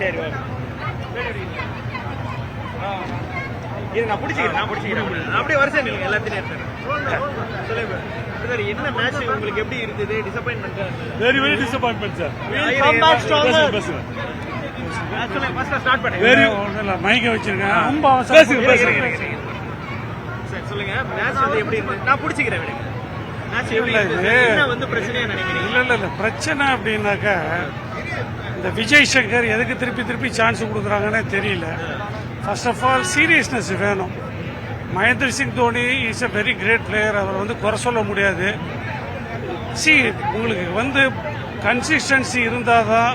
சரி ஓகே. இது நான் பிடிச்சிக்கிறேன் நான் பிடிச்சிக்கிறேன். அப்படியே வருஷம் இல்லைங்க எல்லாத்தையும் எடுத்துறேன் சொல்லுங்க. சார் என்ன மேட்ச் உங்களுக்கு எப்படி இருந்தது? Disappointment very very disappointment sir. பேசுங்க ஃபர்ஸ்ட் ஸ்டார்ட் பண்ணுங்க. வெரி இல்லை மைக்க வச்சிருக்கேன் ரொம்ப பேசுங்க அவசரம் பேசுங்க சார் சொல்லுங்க மேட்ச் வந்து எப்படி இருந்தது? நான் பிடிச்சிக்கிறேன் விடுங்க. மேட்ச் எப்படி இருந்தது? என்ன வந்து பிரச்சனையா நினைக்கிறீங்க? இல்ல இல்ல. பிரச்சனை அப்படின்னாக்கா இந்த விஜய் சங்கர் எதுக்கு திருப்பி திருப்பி சான்ஸ் கொடுக்குறாங்கன்னே தெரியல. ஃபர்ஸ்ட் ஆஃப் ஆல் சீரியஸ்னஸ் வேணும். Mahendra Singh Dhoni is a very great player அவர் வந்து குறை சொல்ல முடியாது. சி உங்களுக்கு வந்து கன்சிஸ்டன்சி இருந்தால் தான்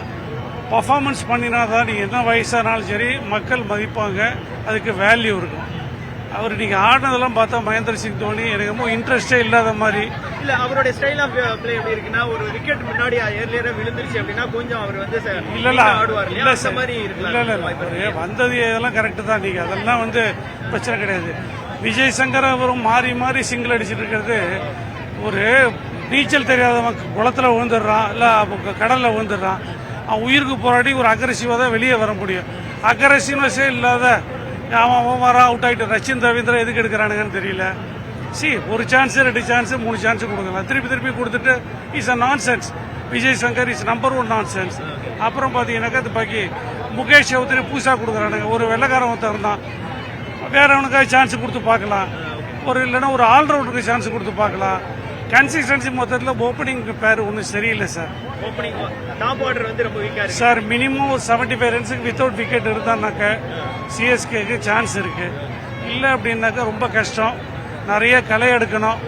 பர்ஃபார்மன்ஸ் பண்ணினா தான் நீங்கள் என்ன வயசானாலும் சரி மக்கள் மதிப்பாங்க. அதுக்கு வேல்யூ இருக்கும். அவர் நீங்கள் ஆடினதெல்லாம் பார்த்தா மகேந்திர சிங் தோனி எனக்கு ரொம்ப இன்ட்ரெஸ்டே இல்லாத மாதிரி. இல்ல அவருடைய ஸ்டைல் ஆஃப் பிளே எப்படி இருக்குன்னா ஒரு விக்கெட் முன்னாடி ஏர்லியரா விழுந்துருச்சு அப்படின்னா கொஞ்சம் அவர் வந்து இல்ல இல்ல. ஆடுவார் இல்ல அந்த மாதிரி இல்ல இல்ல. வந்தது இதெல்லாம் கரெக்ட் தான். நீங்க அதெல்லாம் வந்து பிரச்சனை கிடையாது. விஜய் சங்கர் அவரும் மாறி மாறி சிங்கிள் அடிச்சிட்டு இருக்கிறது ஒரு நீச்சல் தெரியாதவன் குளத்துல விழுந்துடுறான். இல்ல கடல்ல விழுந்துடுறான். அவன் உயிருக்கு போராடி ஒரு அக்ரஸிவா தான் வெளியே வர முடியும். அக்ரஸிவ்னஸே இல்லாத அவன் ஓவராக அவுட் ஆகிட்டு ரச்சின் ரவீந்திரா எதுக்கு எடுக்கிறானுங்கன்னு தெரியல. சி ஒரு சான்ஸ் ரெண்டு சான்ஸு மூணு சான்ஸு கொடுக்கலாம் திருப்பி திருப்பி கொடுத்துட்டு is a nonsense Vijay Shankar is number one nonsense அப்புறம் பார்த்தீங்கன்னாக்கா அது பாக்கி முகேஷ் சௌத்ரி புதுசாக கொடுக்குறானுங்க. ஒரு வெள்ளக்காரன் ஒருத்தன் இருந்தான். சான்ஸ் கொடுத்து பார்க்கலாம். ஒரு இல்லைன்னா ஒரு ஆல்ரவுண்டருக்கு சான்ஸ் கொடுத்து பார்க்கலாம். கன்சிஸ்டன்சி மொத்தத்தில் ஓப்பனிங் பேர் ஒன்றும் சரியில்லை சார் ஓப்பனிங் டாப் ஆர்டர் வந்து ரொம்ப வீக்கா இருக்கு. சார் மினிமம் செவன்டி ஃபைவ் ரன்ஸுக்கு வித்தவுட் விக்கெட் இருந்தான்னாக்க சிஎஸ்கேக்கு சான்ஸ் இருக்கு. இல்லை அப்படின்னாக்கா ரொம்ப கஷ்டம். நிறைய களை எடுக்கணும்.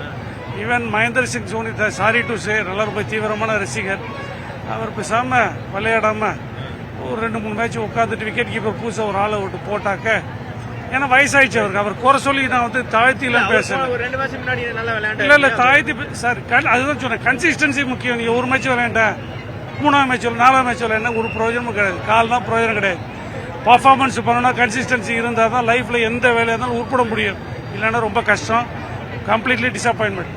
Even Mahendra Singh Dhoni sorry to say நல்லா ரொம்ப தீவிரமான ரசிகர். அவர் பேசாம விளையாடாம ஒரு ரெண்டு மூணு மேட்ச் உட்காந்துட்டு விக்கெட் கீப்பர் புதுசாக ஒரு ஆளை விட்டு போட்டாக்க ஏன்னா வயசாயிடுச்சு அவருக்கு. அவர் குறை சொல்லி நான் வந்து தாழ்த்திலாம் பேசுறேன் இல்ல இல்ல தாழ்த்தி சார் அதுதான் சொன்னேன். கன்சிஸ்டன்சி முக்கியம். நீங்க ஒரு மேட்ச் விளையாண்ட மூணாவது மேட்ச் நாலாவது மேட்ச் விளையாண்ட ஒரு பிரயோஜனமும் கிடையாது. கால் தான் பிரயோஜனம் கிடையாது. பர்ஃபார்மன்ஸ் பண்ணணும்னா கன்சிஸ்டன்சி இருந்தால் தான் லைஃப்ல எந்த வேலையாக இருந்தாலும் உருப்பட முடியும். இல்லைன்னா ரொம்ப கஷ்டம். Completely disappointment